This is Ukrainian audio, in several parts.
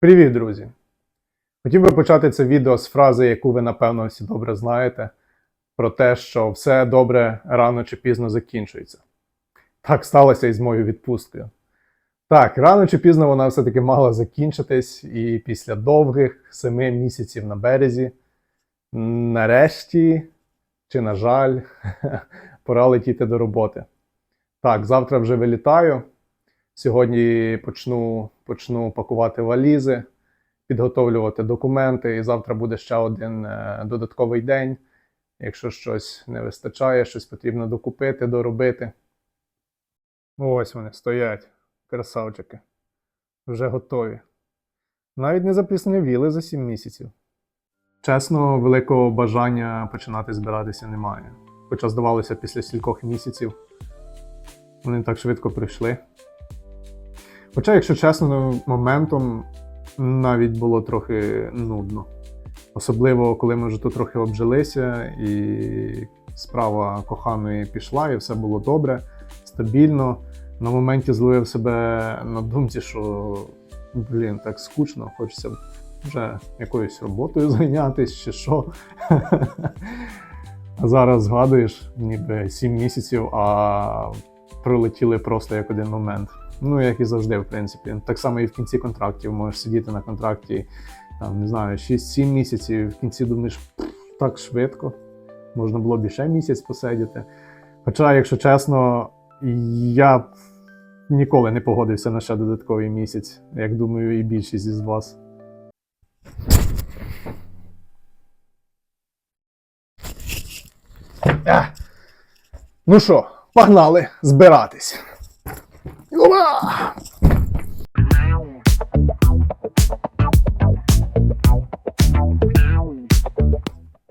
Привіт, друзі! Хотів би почати це відео з фрази, яку ви, напевно, всі добре знаєте, про те, що все добре рано чи пізно закінчується. Так сталося і з моєю відпусткою. Так, рано чи пізно вона все-таки мала закінчитись, і після довгих семи місяців на березі, нарешті, чи, на жаль, пора летіти до роботи. Так, завтра вже вилітаю. Сьогодні почну, почну пакувати валізи, підготовлювати документи, і завтра буде ще один е, додатковий день. Якщо щось не вистачає, щось потрібно докупити, доробити. Ось вони стоять, красавчики. Вже готові. Навіть не заплісневіли за 7 місяців. Чесно, великого бажання починати збиратися немає. Хоча, здавалося, після стількох місяців вони так швидко прийшли. Хоча, якщо чесно, моментом навіть було трохи нудно. Особливо, коли ми вже тут трохи обжилися, і справа коханої пішла, і все було добре, стабільно. На моменті зловив себе на думці, що блін, так скучно, хочеться вже якоюсь роботою зайнятися чи що. А зараз згадуєш, ніби 7 місяців, а пролетіли просто як один момент. Ну, як і завжди, в принципі. Так само і в кінці контрактів. Можеш сидіти на контракті, там, не знаю, 6-7 місяців, і в кінці думаєш, так швидко. Можна було б ще місяць посидіти. Хоча, якщо чесно, я ніколи не погодився на ще додатковий місяць, як думаю, і більшість із вас. Ну що, погнали збиратись. Ура!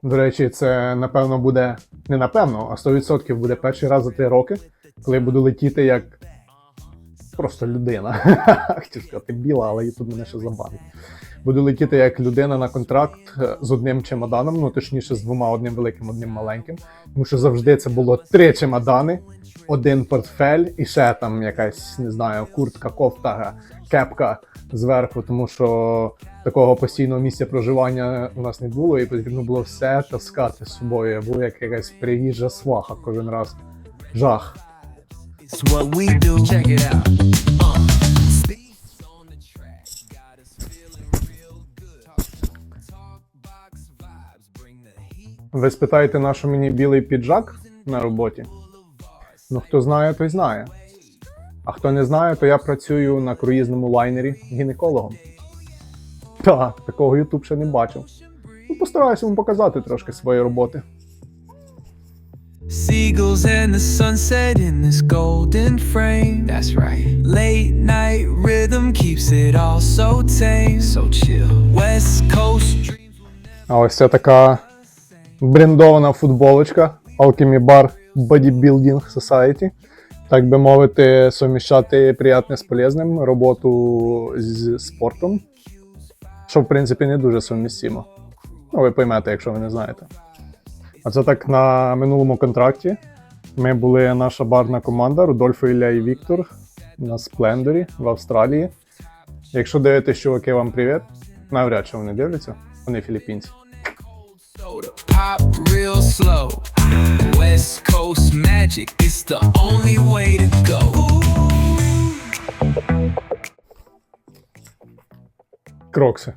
До речі, це напевно буде не напевно, а 100% буде перший раз за три роки, коли я буду летіти як просто людина. Хотів сказати біла, але тут мене ще забанить. Буду летіти як людина на контракт е, з одним чемоданом, ну точніше з двома одним великим, одним маленьким. Тому що завжди це було три чемодани, один портфель і ще там якась, не знаю, куртка, кофта, кепка зверху, тому що такого постійного місця проживання у нас не було, і потрібно було все таскати з собою. Я був як якась приїжджа сваха кожен раз. Жах. It's what we do. Check it out. Ви спитаєте, на що мені білий піджак на роботі? Ну, хто знає, той знає. А хто не знає, то я працюю на круїзному лайнері гінекологом. Так, такого Ютуб ще не бачив. Ну, постараюся вам показати трошки своєї роботи. Seagulls and the sunset in this golden frame. That's right. Late night rhythm keeps it all so tame. So chill. West Coast dreams. А ось це така брендована футболочка Alchemy Bar Bodybuilding Society. Так би мовити, суміщати приятне з полезним, роботу з спортом. Що, в принципі, не дуже сумістимо. Ну, ви поймете, якщо ви не знаєте. А це так на минулому контракті. Ми були наша барна команда Рудольфо Ілля і Віктор на Сплендорі в Австралії. Якщо дивитесь, чуваки, вам привіт. Навряд чи вони дивляться, вони філіппінці. Pop real slow. West Coast magic. It's the only way to go. Крокси.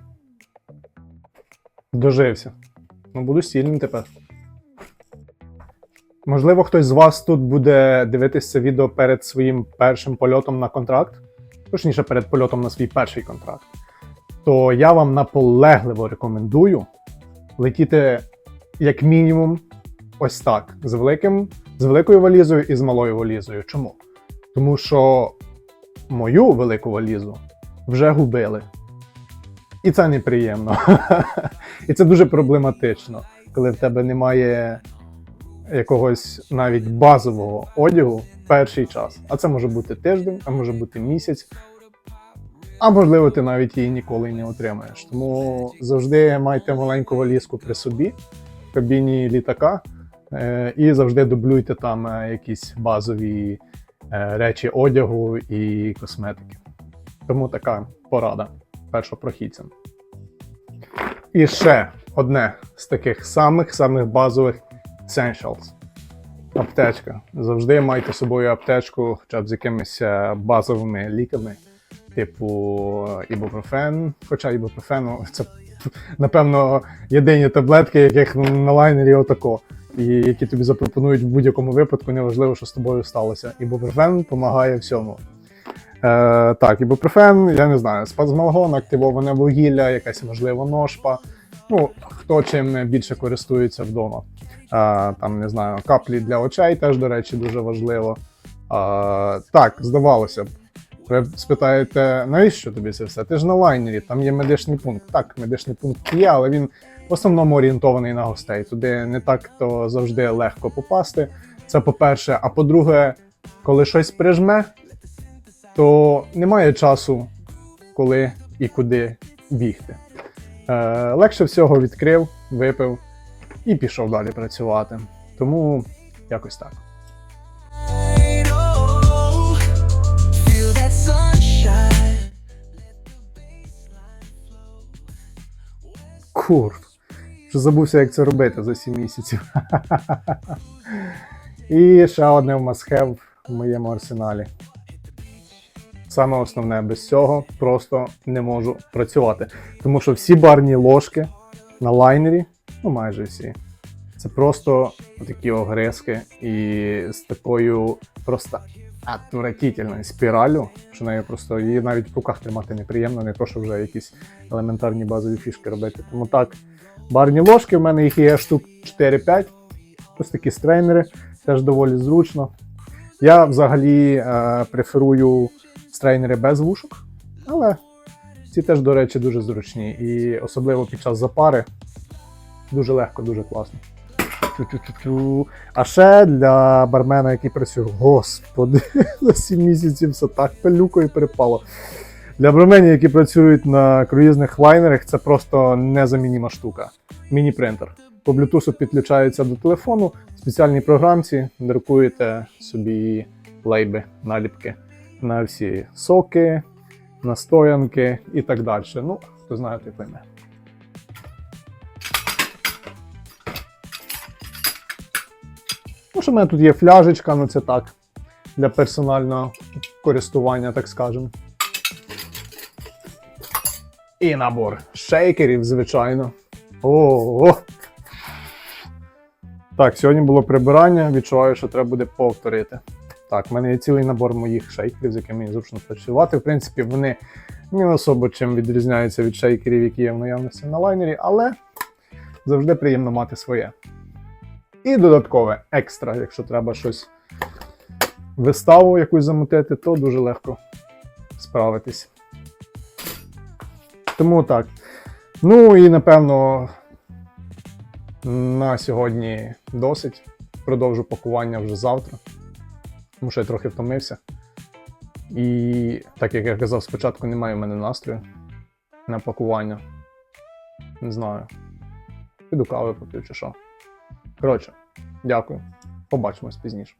Дожився. Ну, буду стільним тепер. Можливо, хтось з вас тут буде дивитися відео перед своїм першим польотом на контракт, точніше, перед польотом на свій перший контракт. То я вам наполегливо рекомендую летіти як мінімум ось так: з, великим, з великою валізою і з малою валізою. Чому? Тому що мою велику валізу вже губили. І це неприємно. І це дуже проблематично, коли в тебе немає якогось навіть базового одягу перший час. А це може бути тиждень, а може бути місяць. А можливо, ти навіть її ніколи не отримаєш. Тому завжди майте маленьку валізку при собі кабіні літака е, і завжди дублюйте там е, якісь базові е, речі одягу і косметики. Тому така порада. першопрохідцям. І ще одне з таких самих-самих базових essentials. Аптечка. Завжди майте з собою аптечку, хоча б з якимись базовими ліками, типу ібупрофен. Хоча ібупрофену це, напевно, єдині таблетки, яких на лайнері отако. І які тобі запропонують в будь-якому випадку, неважливо, що з тобою сталося. Ібупрофен допомагає всьому. Е, так, ібупрофен, я не знаю, спазмалгон, активоване вугілля, якась можливо ножпа. Ну, хто чим більше користується вдома. Е, там, не знаю, каплі для очей теж, до речі, дуже важливо. Е, так, здавалося б. Спитаєте, навіщо тобі це все? Ти ж на лайнері, там є медичний пункт. Так, медичний пункт є, але він в основному орієнтований на гостей. Туди не так то завжди легко попасти. Це по-перше. А по-друге, коли щось прижме, то немає часу, коли і куди бігти. Е, легше всього відкрив, випив і пішов далі працювати. Тому якось так. Курт. Вже забувся, як це робити за 7 місяців. І ще одне в must-have в моєму арсеналі. Саме основне, без цього просто не можу працювати. Тому що всі барні ложки на лайнері, ну майже всі, це просто такі огризки і з такою просто отвратительною спіралю, що нею просто її навіть в руках тримати неприємно, не то, що вже якісь елементарні базові фішки робити. Тому так, барні ложки, в мене їх є штук 4-5. Ось такі стрейнери, теж доволі зручно. Я взагалі е, преферую стрейнери без вушок, але ці теж, до речі, дуже зручні. І особливо під час запари дуже легко, дуже класно. Тю-тю-тю-тю. А ще для бармена, який працює, господи, за 7 місяців все так пилюкою перепало. Для барменів, які працюють на круїзних лайнерах, це просто незамініма штука. Міні-принтер. По Bluetooth підключається до телефону, в спеціальній програмці друкуєте собі лейби, наліпки на всі соки, настоянки і так далі. Ну, хто знає, той пойме. Ну, що в мене тут є фляжечка, ну це так, для персонального користування, так скажемо. І набор шейкерів, звичайно. Ого! Так, сьогодні було прибирання. Відчуваю, що треба буде повторити. Так, в мене є цілий набор моїх шейкерів, з якими мені зручно працювати. В принципі, вони не особо чим відрізняються від шейкерів, які є в наявності на лайнері, але завжди приємно мати своє. І додаткове екстра, якщо треба щось виставу якусь замутити, то дуже легко справитись. Тому так. Ну і напевно на сьогодні досить. Продовжу пакування вже завтра, тому що я трохи втомився. І так як я казав спочатку, немає в мене настрою на пакування. Не знаю. Піду кави поп'ю чи що. Коротше, дякую. Побачимось пізніше.